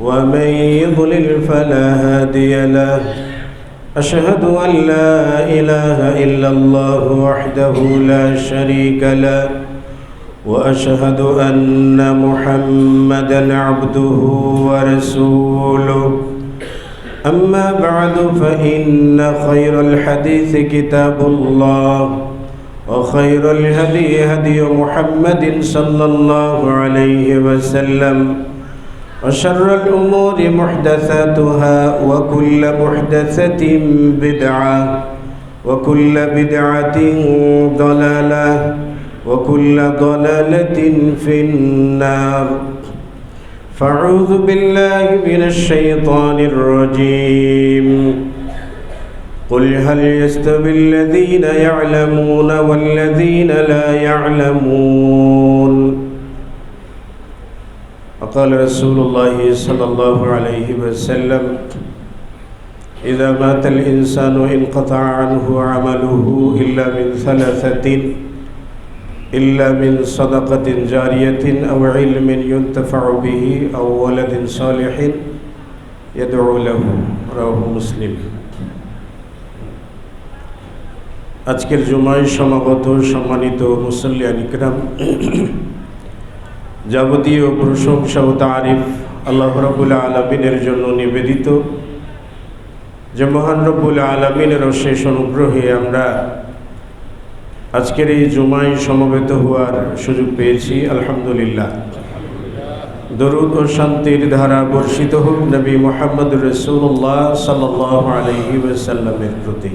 ومن يضلل فلا هادي له. أشهد أن لا إله إلا الله وحده لا شريك له. وأشهد أن محمدا عبده ورسوله. أما بعد فإن خير الحديث كتاب الله وخير الهدي هدي محمد صلى الله عليه وسلم. وشر الأمور محدثاتها وكل محدثة بدعة وكل بدعة ضلالة وكل ضلالة في النار. فأعوذ بالله من الشيطان الرجيم. قل هل يستوي الذين يعلمون والذين لا يعلمون؟ وقال رسول الله صلى الله عليه وسلم إذا مات الإنسان انقطع عنه عمله إلا من ثلاثة إلا من صدقة جارية أو علم ينتفع به أو ولد صالح يدعو له رواه مسلم আজকের জুমায় সমাগত সম্মানিত মুসল্লিয়ান ইকরাম যাবতীয় প্রশংসা ও তারিফ আল্লাহ রবুল আলমিনের জন্য নিবেদিত। যে মহান রব্বুল আলমিনের শেষ অনুগ্রহে আমরা আজকের এই জুমায় সমবেত হওয়ার সুযোগ পেয়েছি, আলহামদুলিল্লাহ। দরুদ ও শান্তির ধারা বর্ষিত হোক নবী মোহাম্মদ রসুল্লাহ সাল্লাহ আলহি ওসাল্লামের প্রতি।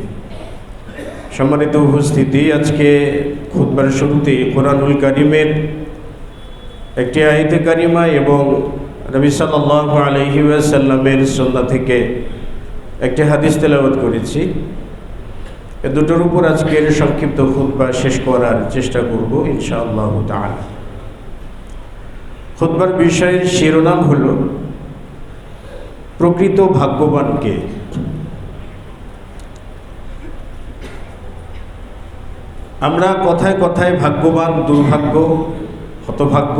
সম্মানিত উপস্থিতি, আজকে খুদ্বার শুরুতে কোরআনুল কারিমের একটি আয়তে কারিমা এবং রবি সাল্লাহ আলহি ওয়াসাল্লামের সন্না থেকে একটি হাদিস তেলাবত করেছি। এ দুটোর উপর আজকের সংক্ষিপ্ত খুদ্া শেষ করার চেষ্টা করব ইনশাআল্লাহ তাল খুদ্বার বিষয়ের শিরোনাম হল, প্রকৃত ভাগ্যবানকে আমরা কথায় কথায় ভাগ্যবান, দুর্ভাগ্য হতভাগ্য।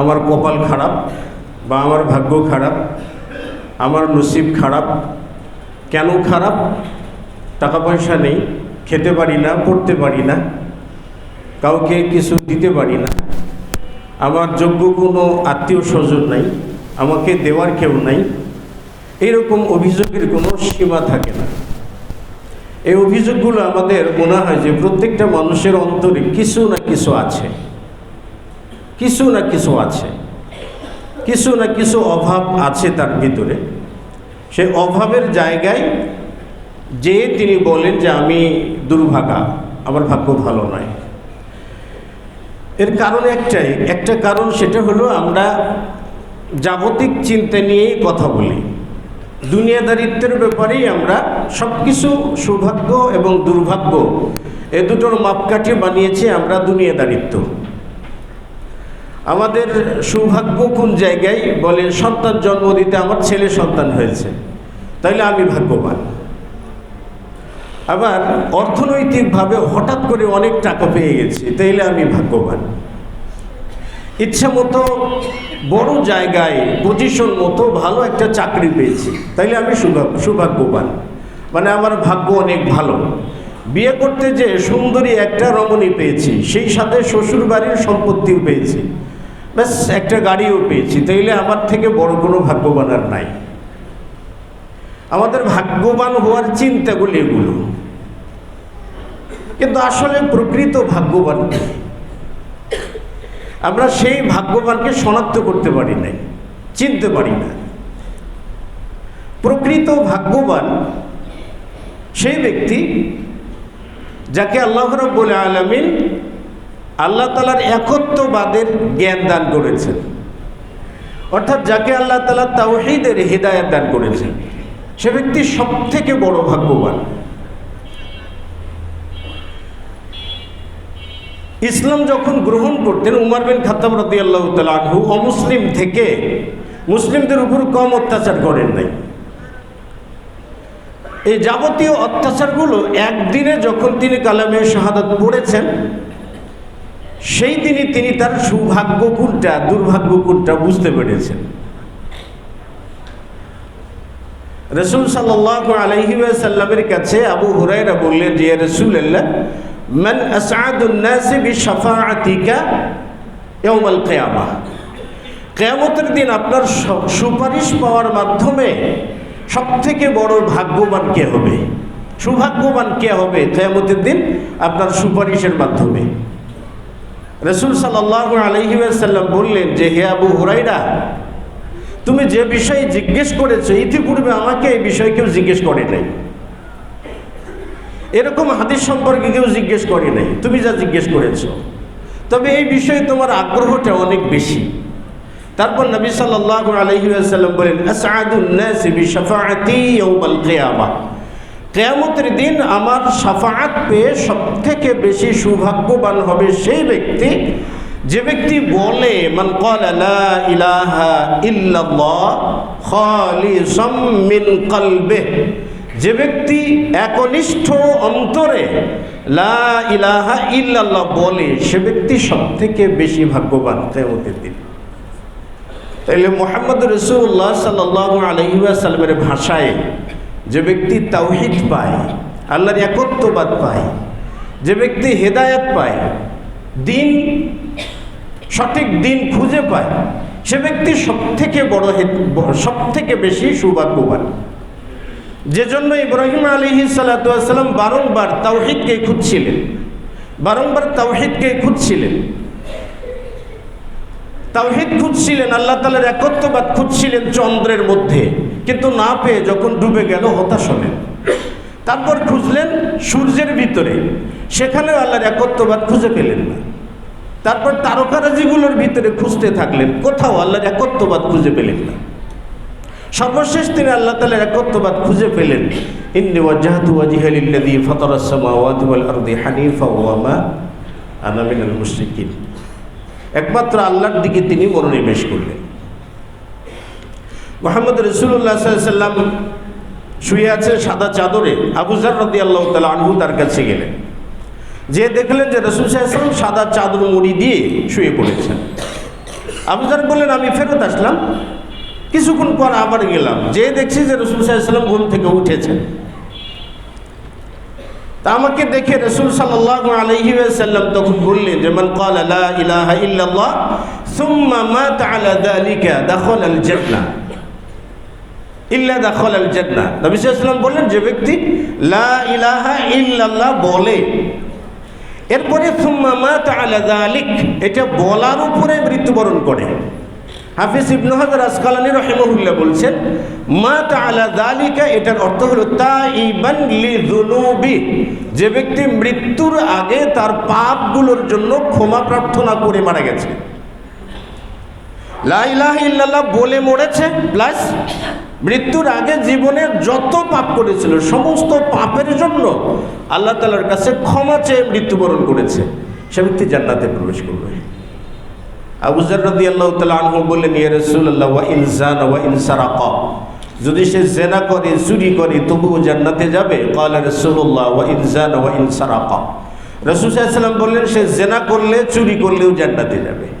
আমার কপাল খারাপ বা আমার ভাগ্য খারাপ, আমার নসিব খারাপ। কেন খারাপ? টাকা পয়সা নেই, খেতে পারি না, পড়তে পারি না, কাউকে কিছু দিতে পারি না। আমার যোগ্য কোনো আত্মীয় স্বজন নাই, আমাকে দেওয়ার কেউ নাই। এরকম অভিযোগের কোনো সীমা থাকে না। এই অভিযোগগুলো আমাদের মনে হয় যে প্রত্যেকটা মানুষের অন্তরে কিছু না কিছু আছে। কিছু না কিছু আছে। কিছু না কিছু অভাব আছে তার ভিতরে। সে অভাবের জায়গায় যে তিনি বলেন যে আমি দুর্ভাগা, আমার ভাগ্য ভালো নয়। এর কারণ একটাই, একটা কারণ সেটা হলো আমরা জাগতিক চিন্তা নিয়েই কথা বলি। দুনিয়াদারিত্বের ব্যাপারেই আমরা সব কিছু সৌভাগ্য এবং দুর্ভাগ্য, এ দুটোর মাপকাঠি বানিয়েছি আমরা দুনিয়াদারিত্ব। আমাদের সৌভাগ্য কোন জায়গায়? বলে, সন্তান জন্ম দিতে আমার ছেলে সন্তান হয়েছে। তাইলে আমি ভাগ্যবান। আবার অর্থনৈতিকভাবে হঠাৎ করে অনেক টাকা পেয়ে গেছি, তাইলে আমি ভাগ্যবান। ইচ্ছা মতো বড় জায়গায় পজিশন মতো ভালো একটা চাকরি পেয়েছি, তাইলে আমি সৌভাগ্যবান। মানে আমার ভাগ্য অনেক ভালো। বিয়ে করতে যে সুন্দরী একটা রমণী পেয়েছি, সেই সাথে শ্বশুর বাড়ির সম্পত্তিও পেয়েছি। ব্যাস, একটা গাড়িও পেয়েছি। তাইলে আমার থেকে বড় কোনো ভাগ্যবান আর নাই। আমাদের ভাগ্যবান হওয়ার চিন্তাগুলি এগুলো। কিন্তু আসলে প্রকৃত ভাগ্যবান আমরা সেই ভাগ্যবানকে শনাক্ত করতে পারি নাই, চিনতে পারি না। প্রকৃত ভাগ্যবান সেই ব্যক্তি যাকে আল্লাহ রব্বুল আলমিন আল্লাহ তালার একত্ববাদের জ্ঞান দান করেছেন। অর্থাৎ যাকে আল্লাহ তালা তাওহিদের হৃদায়ত দান করেছেন, সে ব্যক্তি সব থেকে বড় ভাগ্যবান। ইসলাম যখন গ্রহণ করতেন, উমার বিন খাতাব রতি আল্লাহ তালু অমুসলিম থেকে মুসলিমদের উপর কম অত্যাচার করেন নাই। এই যাবতীয় অত্যাচারগুলো একদিনে যখন তিনি কালামে শাহাদাত পড়েছেন সেই দিনই তিনি তার সৌভাগ্য কোনটা, দুর্ভাগ্য কোনটা বুঝতে পেরেছেন। রসুল সাল্লাহ আলহি সাল্লামের কাছে আবু হুরাইরা বললেন যে রসুল আল্লাহ দিন আপনার সুপারিশ পাওয়ার মাধ্যমে সবথেকে বড় ভাগ্যবান কে হবে? সৌভাগ্যবান কে হবে কিয়ামতের দিন? আপনার সুপারিশের মাধ্যমে। রসুল সাল্লাহ আলহিসাল্লাম বললেন যে, হে আবু হুরাইরা তুমি যে বিষয়ে জিজ্ঞেস করেছ, ইতিপূর্বে আমাকে এই বিষয়ে কেউ জিজ্ঞেস করে নাই। এরকম হাদিস সম্পর্কে কেউ জিজ্ঞেস করে নাই। তুমি যা জিজ্ঞেস করেছ। তবে এই বিষয়ে তোমার আগ্রহটা অনেক বেশি। তারপর নবী সাল্লাহ আলহিউসাল্লাম বলেন কেয়ামতের দিন আমার সাফাত পেয়ে সব থেকে বেশি সৌভাগ্যবান হবে সেই ব্যক্তি, যে ব্যক্তি বলে, মান ইলাহা কলবে যে ব্যক্তি একনিষ্ঠ অন্তরে লা ইলাহা বলে, সে ব্যক্তি সব থেকে বেশি ভাগ্যবান কেমতের দিন। তাইলে মোহাম্মদ রসুল্লাহ সাল্লাহ আলহিউসালামের ভাষায় যে ব্যক্তি তাওহিদ পায়, আল্লাহর একত্ববাদ পায়, যে ব্যক্তি হেদায়ত পায়, দিন, সঠিক দিন খুঁজে পায়, সে ব্যক্তি সব থেকে বড় সব থেকে বেশি সৌভাগ্যবান। যে জন্য ইব্রাহিম আলী সালাতাম বারংবার তাওহিদকে খুঁজছিলেন, বারংবার তাওহিদকে খুঁজছিলেন। তাওহিদ খুঁজছিলেন, আল্লাহ তালের একত্ববাদ খুঁজছিলেন চন্দ্রের মধ্যে। কিন্তু না পেয়ে যখন ডুবে গেল, হতাশ হলেন। তারপর খুঁজলেন সূর্যের ভিতরে। সেখানেও আল্লাহর একত্ববাদ খুঁজে পেলেন না। তারপর তারকারাজিগুলোর ভিতরে খুঁজতে থাকলেন। কোথাও আল্লাহর একত্ববাদ খুঁজে পেলেন না। সর্বশেষ তিনি আল্লাহ তালের একত্ববাদ খুঁজে পেলেন। ইন্নি ওয়াজাহাতু ওয়াজিহালিল্লাযী একমাত্র আল্লাহর দিকে তিনি মনোনিবেশ করলেন। মোহাম্মদ রসুল্লাহ সাল্লাম শুয়ে আছেন সাদা চাদরে। আবুজার রদি আল্লাহ তালা আনহু তার কাছে গেলেন। যে দেখলেন যে রসুল সাহেব সাদা চাদর মুড়ি দিয়ে শুয়ে পড়েছেন। আবুজার বললেন, আমি ফেরত আসলাম। কিছুক্ষণ পর আবার গেলাম। যে দেখছি যে রসুল সাহেব ঘুম থেকে উঠেছেন। তা আমাকে দেখে রসুল সাল্লাম তখন বললেন যে, মান কাল আলা ইলাহা ইল্লাল্লাহ, সুম্মা মাত আলা যালিকা দাখাল আল জান্নাহ। ইল্লা দাখাল আল জান্নাহ। নবী সাল্লাল্লাহু বললেন, যে ব্যক্তি লা ইলাহা ইল্লাল্লাহ বলে, এরপরে সুম্মা মাত আলা যালিক, এটা বলার উপরে মৃত্যুবরণ করে। হাফিজ ইবনু হাজার আসকালানি রহিমহুল্লাহ বলছেন মা তাআলা দালিকা এটার অর্থ হলো তাইবান লিযুনুবি যে ব্যক্তি মৃত্যুর আগে তার পাপগুলোর জন্য ক্ষমা প্রার্থনা করে মারা গেছে। লা ইলাহা ইল্লাল্লাহ বলে মরেছে, প্লাস মৃত্যুর আগে জীবনে যত পাপ করেছিল, সমস্ত পাপের জন্য আল্লাহ তালার কাছে ক্ষমা চেয়ে মৃত্যুবরণ করেছে। সে ব্যক্তি জান্নাতে প্রবেশ করবে। আল্লাহ তালা ওয়া ওয়া যদি সে জেনা করে, চুরি করে, তবুও জান্নাতে যাবে? রসুল্লাহ ওয়া ওয়া রসুল বললেন, সে জেনা করলে, চুরি করলেও জান্নাতে যাবে।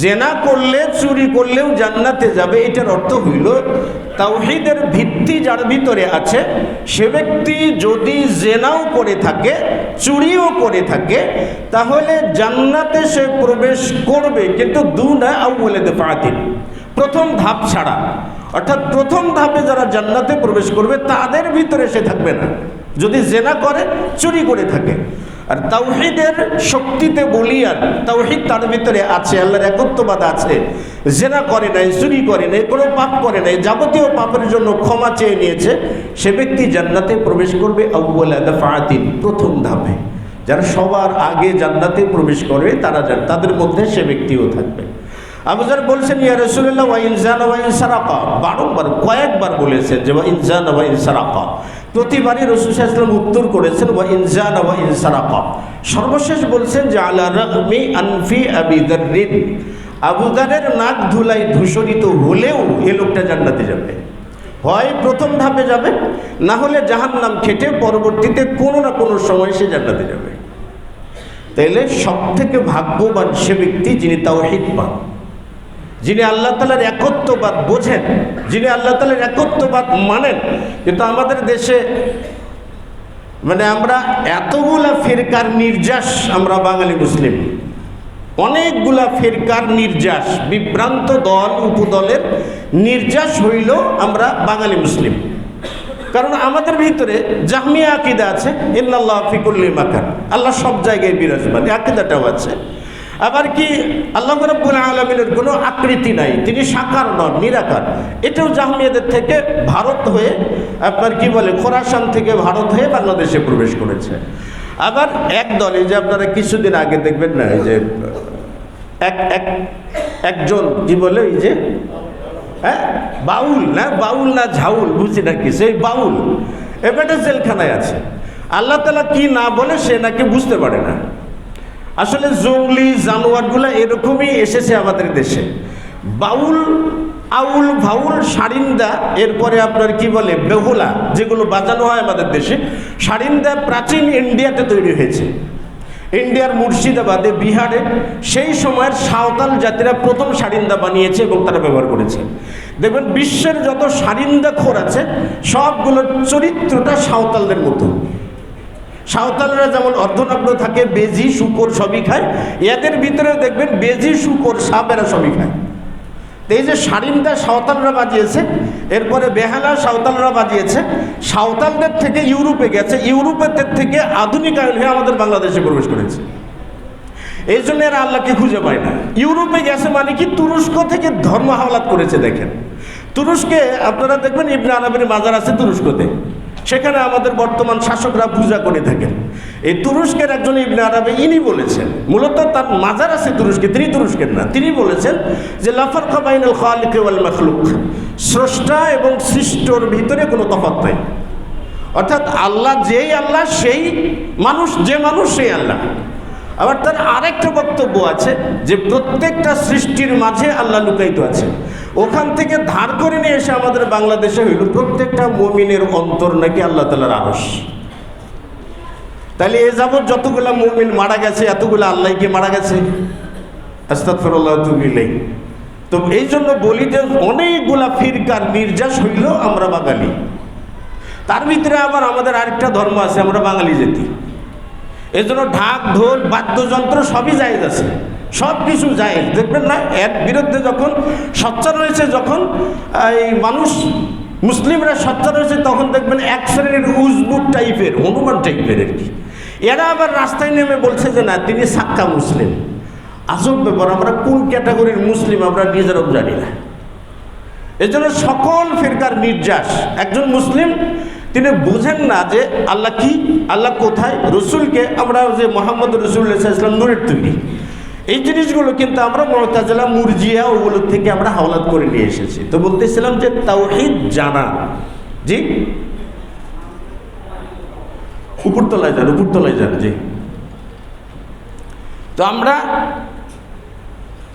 জেনা করলে, চুরি করলেও জান্নাতে যাবে, এটার অর্থ হইল, তাওহিদের ভিত্তি যার ভিতরে আছে, সে ব্যক্তি যদি জেনাও করে থাকে, চুরিও করে থাকে, তাহলে জান্নাতে সে প্রবেশ করবে, কিন্তু দু না আউ বলে দে প্রথম ধাপ ছাড়া। অর্থাৎ প্রথম ধাপে যারা জান্নাতে প্রবেশ করবে, তাদের ভিতরে সে থাকবে না। যদি জেনা করে, চুরি করে থাকে। আর তাওহিদের শক্তিতে বলিয়ান, তাওহিদ তার ভিতরে আছে, আল্লাহর একত্ববাদ আছে। জেনা করে নাই, চুরি করে নাই, কোনো পাপ করে নাই, যাবতীয় পাপের জন্য ক্ষমা চেয়ে নিয়েছে। সে ব্যক্তি জান্নাতে প্রবেশ করবে আউ্বুল ফাতিন প্রথম ধাপে। যারা সবার আগে জান্নাতে প্রবেশ করবে, তারা যান তাদের মধ্যে সে ব্যক্তিও থাকবে। আবুজার বলছেন, ইয়া রসুল্লাহ ওয়া ইনসান ওয়া ইনসারাকা বারংবার, কয়েকবার বলেছেন যে, ওয়া ইনসান ওয়া ইনসারাকা প্রতিবারই রসুল ইসলাম উত্তর করেছেন, ওয়া ইনসান ওয়া ইনসারাকা সর্বশেষ বলছেন যে, আলা রাগমি আনফি আবিদারিন আবুদারের নাক ধুলাই ধূসরিত হলেও এ লোকটা জান্নাতে যাবে। হয় প্রথম ধাপে যাবে, না হলে জাহান্নাম খেটে পরবর্তীতে কোনো না কোনো সময় সে জান্নাতে যাবে। তাইলে সব থেকে ভাগ্যবান সে ব্যক্তি যিনি তাওহিদ পান। যিনি আল্লাহ তালার একত্ববাদ বোঝেন, যিনি আল্লাহ তালার একত্ববাদ মানেন, কিন্তু আমাদের দেশে মানে আমরা এতগুলা ফেরকার নির্যাস, আমরা বাঙালি মুসলিম। অনেকগুলা ফেরকার নির্যাস, বিভ্রান্ত দল, উপদলের নির্যাস হইল আমরা বাঙালি মুসলিম। কারণ আমাদের ভিতরে জাহমিয়া আকিদা আছে, ইল্লাল্লাহ ফিকুল্লি মাকান। আল্লাহ সব জায়গায় বিরাজমান আকিদাটাও আছে। আবার কি? আল্লাহ রব্বুল আলমিনের কোনো আকৃতি নাই। তিনি সাকার নন, নিরাকার। এটাও জাহমিয়াদের থেকে ভারত হয়ে, আপনার কি বলে, খোরাসান থেকে ভারত হয়ে বাংলাদেশে প্রবেশ করেছে। আবার এক দল যে আপনারা কিছুদিন আগে দেখবেন না যে, এক এক, একজন কি বলে, এই যে হ্যাঁ? বাউল না বাউল না ঝাউল, বুঝি না কি, সেই বাউল। এবারে জেলখানায় আছে। আল্লাহ তালা কি না বলে সে নাকি বুঝতে পারে না। আসলে জঙ্গলি জানোয়ারগুলো এরকমই এসেছে আমাদের দেশে। বাউল, আউল, ভাউল, সারিন্দা, এরপরে আপনার কি বলে, বেহুলা, যেগুলো বাজানো হয় আমাদের দেশে, সারিন্দা প্রাচীন ইন্ডিয়াতে তৈরি হয়েছে। ইন্ডিয়ার মুর্শিদাবাদে, বিহারে সেই সময়ের সাঁওতাল জাতিরা প্রথম সারিন্দা বানিয়েছে এবং তারা ব্যবহার করেছে। দেখবেন, বিশ্বের যত সারিন্দা খোর আছে, সবগুলোর চরিত্রটা সাঁওতালদের মতো। সাঁওতালরা যেমন অর্ধনগ্ন থাকে, বেজি, শুকর সবই খায়। এদের ভিতরেও দেখবেন বেজি, শুকর, সাপেরা সবই খায়। এই যে সারিন্দা সাঁওতালরা বাজিয়েছে, এরপরে বেহালা সাঁওতালরা বাজিয়েছে, সাঁওতালদের থেকে ইউরোপে গেছে, ইউরোপের থেকে আধুনিকায়ন হয়ে আমাদের বাংলাদেশে প্রবেশ করেছে। এই জন্য এরা আল্লাহকে খুঁজে পায় না। ইউরোপে গেছে মানে কি? তুরস্ক থেকে ধর্ম হাওলাত করেছে, দেখেন। তুরস্কে, আপনারা দেখবেন ইবনে আরবের মাজার আছে তুরস্কতে। সেখানে আমাদের বর্তমান শাসকরা পূজা করে থাকেন। এই তুরস্কের একজন ইবনে আরবে, ইনি বলেছেন, মূলত তার মাজার আছে তুরস্কে, তিনি তুরস্কের না, তিনি বলেছেন যে লাফার খাবাইনুল খালিক ওয়াল মখলুক, স্রষ্টা এবং সৃষ্টর ভিতরে কোনো তফাত নাই। অর্থাৎ আল্লাহ যেই আল্লাহ, সেই মানুষ যে মানুষ, সেই আল্লাহ। আবার তার আরেকটা বক্তব্য আছে যে প্রত্যেকটা সৃষ্টির মাঝে আল্লাহ লুকায়িত আছে ওখান থেকে ধার করে নিয়ে এসে আমাদের বাংলাদেশে হইল প্রত্যেকটা মমিনের অন্তর নাকি আল্লাহ তালার আরস তাহলে এ যাবৎ যতগুলা মমিন মারা গেছে, এতগুলো আল্লাহকে মারা গেছে? তো এই জন্য বলি যে অনেকগুলা ফিরকার নির্যাস হইল আমরা বাঙালি। তার ভিতরে আবার আমাদের আরেকটা ধর্ম আছে, আমরা বাঙালি জাতি। এই জন্য ঢাক, ঢোল, বাদ্যযন্ত্র সবই জায়েজ আছে। সব কিছু জায়েজ। দেখবেন না, এর বিরুদ্ধে যখন সচ্চার রয়েছে যখন এই মানুষ, মুসলিমরা সচ্চার রয়েছে তখন দেখবেন এক শ্রেণির উজবুট টাইপের, হনুমান টাইপের আর কি। এরা আবার রাস্তায় নেমে বলছে যে, না, তিনি সাক্কা মুসলিম। আজব ব্যাপার, আমরা কোন ক্যাটাগরির মুসলিম, আমরা নিজেরাও জানি না। এজন্য সকল ফিরকার নির্যাস, একজন মুসলিম তিনি বুঝেন না যে আল্লাহ কি, আল্লাহ কোথায়, রসুলকে আমরা যে মোহাম্মদ রসুল্লাহ ইসলাম নূরের তৈরি এই জিনিসগুলো কিন্তু আমরা মমতাজলা মুরজিয়া ওগুলোর থেকে আমরা হাওলাত করে নিয়ে এসেছি। তো বলতেছিলাম যে তাওহিদ জানা। জি? উপরতলায় যান উপরতলায় যান, জি। তো আমরা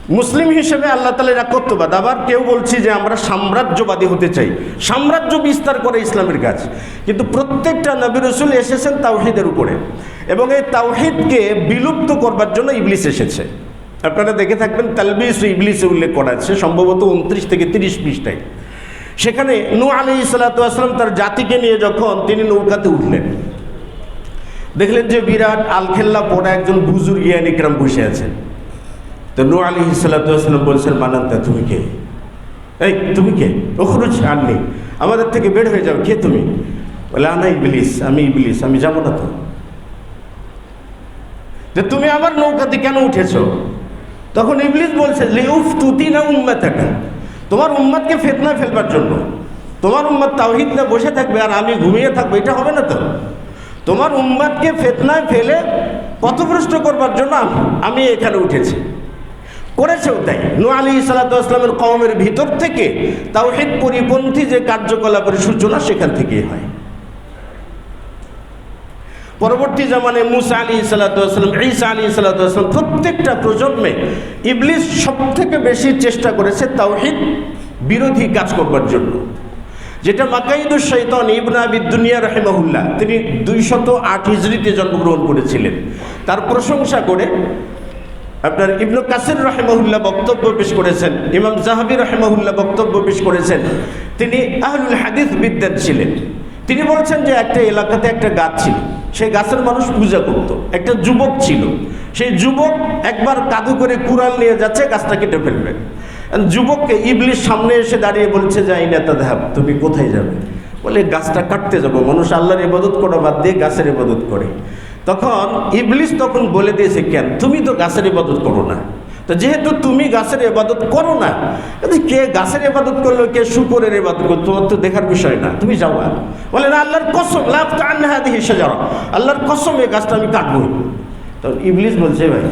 মুসলিম হিসেবে আল্লাহ তালা একত্ববাদ আবার কেউ বলছি যে আমরা সাম্রাজ্যবাদী হতে চাই। সাম্রাজ্য বিস্তার করে ইসলামের কাজ। কিন্তু প্রত্যেকটা নবী রসুল এসেছেন তাওহিদের উপরে। এবং এই তাওহিদকে বিলুপ্ত করবার জন্য ইবলিস এসেছে। আপনারা দেখে থাকবেন তালবিস ইবলিসে উল্লেখ করা আছে, সম্ভবত উনত্রিশ থেকে তিরিশ পৃষ্ঠায়। সেখানে নু আলি সাল্লাতাম তার জাতিকে নিয়ে যখন তিনি নৌকাতে উঠলেন। দেখলেন যে বিরাট আলখেল্লা পড়া একজন বুজুর জ্ঞানিকরাম বসে আছেন। তো নু আলী সাল্লাম বলছেন, মানান্তা, তুমি কে? এই, তুমি কে? ওখানে ছাড়নি আমাদের থেকে বের হয়ে যাও, কে তুমি? বলে, আনা ইবলিস, আমি ইবলিস, আমি যাব না তো। যে তুমি আমার নৌকাতে কেন উঠেছো? তখন ইবলিস বলছে লিউফ তুতি না উম্মা থাকা তোমার উম্মাদকে ফেতনা ফেলবার জন্য। তোমার উম্মাদ তাওহিদ না, বসে থাকবে, আর আমি ঘুমিয়ে থাকব, এটা হবে না তো? তোমার উম্মাদকে ফেতনায় ফেলে পথভ্রষ্ট করবার জন্য আমি এখানে উঠেছি। করেছেও তাই। নু আলী সালাতামের কমের ভিতর থেকে তাও তাওহিদ পরিপন্থী যে কার্যকলাপের সূচনা সেখান থেকেই হয়। পরবর্তী জামানে মুসা আলী সাল্লাম ঈসা আলী সাল্লাম প্রত্যেকটা প্রজন্মে ইবলিস সব থেকে বেশি চেষ্টা করেছে তাওহিদ বিরোধী কাজ করবার জন্য। যেটা মাকাইদুর শৈতন ইবনা আবি দুনিয়া রহেমাহুল্লাহ, তিনি দুইশত আট হিজড়িতে জন্মগ্রহণ করেছিলেন। তার প্রশংসা করে আপনার ইবনু কাসির রহেমাহুল্লাহ বক্তব্য পেশ করেছেন, ইমাম জাহাবি রহেমাহুল্লাহ বক্তব্য পেশ করেছেন। তিনি আহলুল হাদিস বিদ্যান ছিলেন। তিনি বলছেন যে একটা এলাকাতে একটা গাছ ছিল, সেই গাছের মানুষ পূজা করত। একটা যুবক ছিল। সেই যুবক একবার কাদু করে কুড়াল নিয়ে যাচ্ছে, গাছটা কেটে ফেলবে। যুবককে ইবলিশ সামনে এসে দাঁড়িয়ে বলছে যে এই নেতা দেহাব, তুমি কোথায় যাবে? বলে, গাছটা কাটতে যাব। মানুষ আল্লাহর ইবাদত করা বাদ দিয়ে গাছের ইবাদত করে। তখন ইবলিশ তখন বলে দিয়েছে, কেন? তুমি তো গাছের ইবাদত করো না। তো যেহেতু তুমি গাছের ইবাদত করো না কে গাছের ইবাদত করল, কে শুকরের ইবাদত করল, তোমার তো দেখার বিষয় না, তুমি যাও আর। বলে, না, আল্লাহর কসম লাভ কান্না দিয়ে হেসে যাও আল্লাহর কসম এই গাছটা আমি কাটবো। তো ইবলিশ বলছে, ভাই,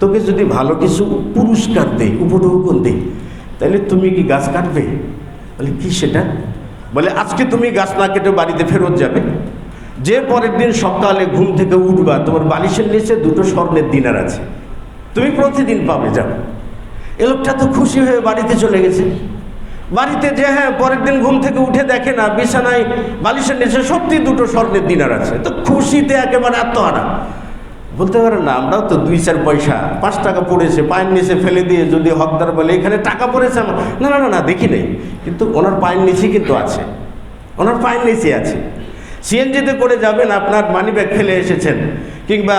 তোকে যদি ভালো কিছু পুরস্কার দেই, উপঢৌকন দেই তাহলে তুমি কি গাছ কাটবে? বলে, কি সেটা? বলে, আজকে তুমি গাছ না কেটে বাড়িতে ফেরত যাবে। যে পরের দিন সকালে ঘুম থেকে উঠবা, তোমার বালিশের নিচে দুটো স্বর্ণের দিনার আছে। তুমি প্রতিদিন পাবে, যাও। এ লোকটা তো খুশি হয়ে বাড়িতে চলে গেছে। বাড়িতে যে হ্যাঁ পরের দিন ঘুম থেকে উঠে দেখে না, বিছানায় বালিশের নিচে সত্যি দুটো স্বর্ণের দিনার আছে। তো খুশিতে একেবারে আত্মহারা। বলতে পারে না, আমরাও তো দুই চার পয়সা, পাঁচ টাকা পড়েছে, পায়ের নিচে ফেলে দিয়ে যদি হকদার বলে, এখানে টাকা পড়েছে আমার। না না না দেখি নেই। কিন্তু ওনার পায়ের নিচে কিন্তু আছে। ওনার পায়ের নিচে আছে। সিএনজিতে করে যাবেন, আপনার মানি ব্যাগ ফেলে এসেছেন, কিংবা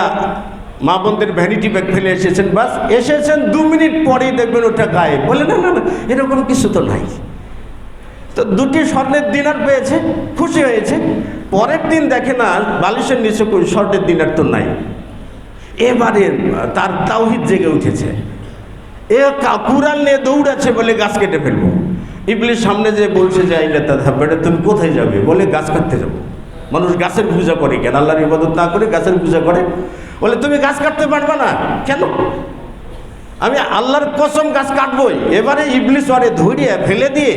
মা বোনদের ভ্যানিটি ব্যাগ ফেলে এসেছেন, বাস এসেছেন দু মিনিট পরেই দেখবেন ওটা গায়ে বলে না না না, এরকম কিছু তো নাই। তো দুটি স্বর্ণের দিনার পেয়েছে, খুশি হয়েছে। পরের দিন দেখে না বালিশের নিচে স্বর্ণের দিনার তো নাই। এবারে তার তাওহিদ জেগে উঠেছে। এ কুড়াল নিয়ে দৌড়াচ্ছে বলে গাছ কেটে ফেলব। ইবলির সামনে যে বলছে যে আইলে বেটা, তুমি কোথায় যাবে? বলে গাছ কাটতে যাব। মানুষ গাছের পূজা করে কেন? আল্লাহর ইবাদত না করে গাছের পূজা করে? বলে, তুমি গাছ কাটতে পারবে না। কেন? আমি আল্লাহর কসম গাছ কাটবই। এবারে ইবলিস ওরে ধরিয়ে, ফেলে দিয়ে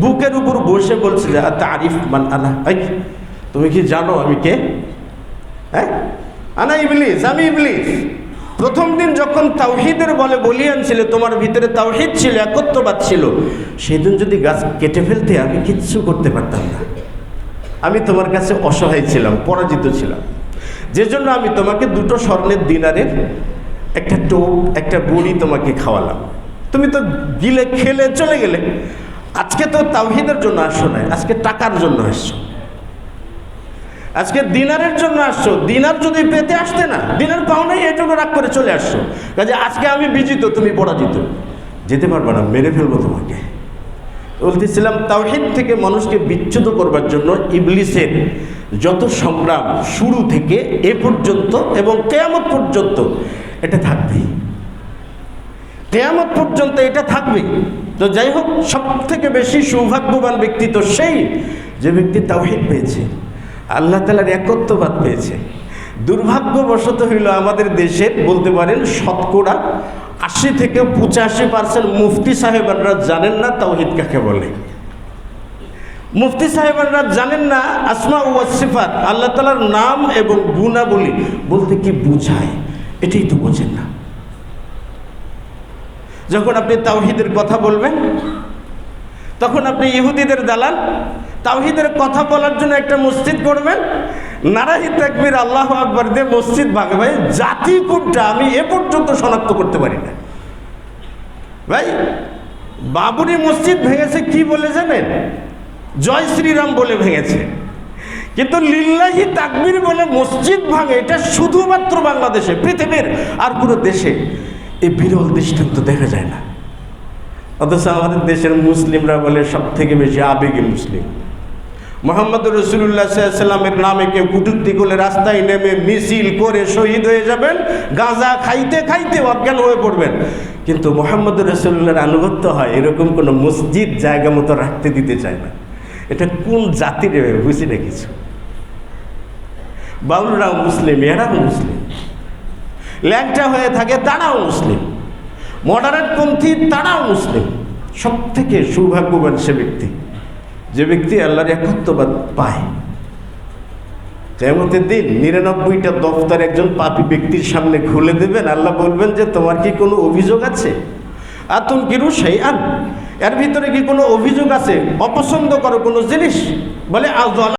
বুকের উপর বসে বলছে যে তারিফ মান আল্লাহ তুমি কি জানো আমি কে? হ্যাঁ? আনা ইবলিস, আমি ইবলিস। প্রথম দিন যখন তাওহিদের বলে বলিয়ান ছিল তোমার ভিতরে তাওহিদ ছিল একত্রবাদ ছিল। সেদিন যদি গাছ কেটে ফেলতে, আমি কিচ্ছু করতে পারতাম না। আমি তোমার কাছে অসহায় ছিলাম, পরাজিত ছিলাম। যে জন্য আমি তোমাকে দুটো স্বর্ণের দিনারের একটা টোপ, একটা বড়ি তোমাকে খাওয়ালাম। তুমি তো গিলে খেলে চলে গেলে। আজকে তো তাওহিদের জন্য আসছো না, আজকে টাকার জন্য আসছো। আজকে দিনারের জন্য আসছো, দিনার যদি পেতে আসতে না, দিনার পাও নাই এই জন্য রাগ করে চলে আসছো। কাজে আজকে আমি বিজিত, তুমি পরাজিত। যেতে পারবে না, মেরে ফেলব তোমাকে। বলতেছিলাম, তাওহিদ থেকে মানুষকে বিচ্ছুত করবার জন্য ইবলিসের যত সংগ্রাম শুরু থেকে এ পর্যন্ত এবং কেয়ামত পর্যন্ত এটা থাকবেই কেয়ামত পর্যন্ত এটা থাকবে। তো যাই হোক সব থেকে বেশি সৌভাগ্যবান ব্যক্তি তো সেই যে ব্যক্তি তাওহিদ পেয়েছে। আল্লাহ তালার একত্ববাদ পেয়েছে। দুর্ভাগ্যবশত হইল আমাদের দেশে বলতে পারেন শতকরা আশি থেকে পঁচাশি পার্সেন্ট মুফতি সাহেবানরা জানেন না তাওহিদ কাকে বলে। মুফতি সাহেবানরা জানেন না আসমা ও সিফাত, আল্লাহ তালার নাম এবং গুণাবলী বলতে কি বুঝায়, এটাই তো বোঝেন না। যখন আপনি তাওহিদের কথা বলবেন, তখন আপনি ইহুদিদের দালাল, তাওহিদের কথা বলার জন্য একটা মসজিদ করবেন নারাহি তাকবির আল্লাহ আকবর দিয়ে মসজিদ ভাগে ভাই, জাতি কোনটা আমি এ পর্যন্ত শনাক্ত করতে পারি না। ভাই বাবুরি মসজিদ ভেঙেছে কি বলে জানেন? জয় শ্রীরাম বলে ভেঙেছে। কিন্তু লিল্লাহি তাকবির বলে মসজিদ ভাঙে, এটা শুধুমাত্র বাংলাদেশে, পৃথিবীর আর কোনো দেশে। এই বিরল দৃষ্টান্ত দেখা যায় না। অথচ আমাদের দেশের মুসলিমরা বলে সব থেকে বেশি আবেগী মুসলিম। মোহাম্মদ রসুল্লাহ সাল্লামের নামে কেউ কুটুক্তি করলে রাস্তায় নেমে মিছিল করে শহীদ হয়ে যাবেন, গাঁজা খাইতে খাইতে অজ্ঞান হয়ে পড়বেন। কিন্তু মোহাম্মদ রসুল্লাহর আনুগত্য হয়, এরকম কোনো মসজিদ জায়গা মতো রাখতে দিতে চায় না। এটা কোন জাতির বুঝি না কিছু? বাউলরাও মুসলিম, এরাও মুসলিম। ল্যাংটা হয়ে থাকে, তারাও মুসলিম। মডারেটপন্থী তারাও মুসলিম। সব থেকে সৌভাগ্যবান সে ব্যক্তি। যে ব্যক্তি আল্লাহর একত্ববাদ পায় কেমতের দিন নিরানব্বইটা দফতর একজন পাপী ব্যক্তির সামনে খুলে দেবেন। আল্লাহ বলবেন যে, তোমার কি কোনো অভিযোগ আছে? আতুন কিরু সেই আন এর ভিতরে কি কোনো অভিযোগ আছে? অপছন্দ করো কোনো জিনিস? বলে আজ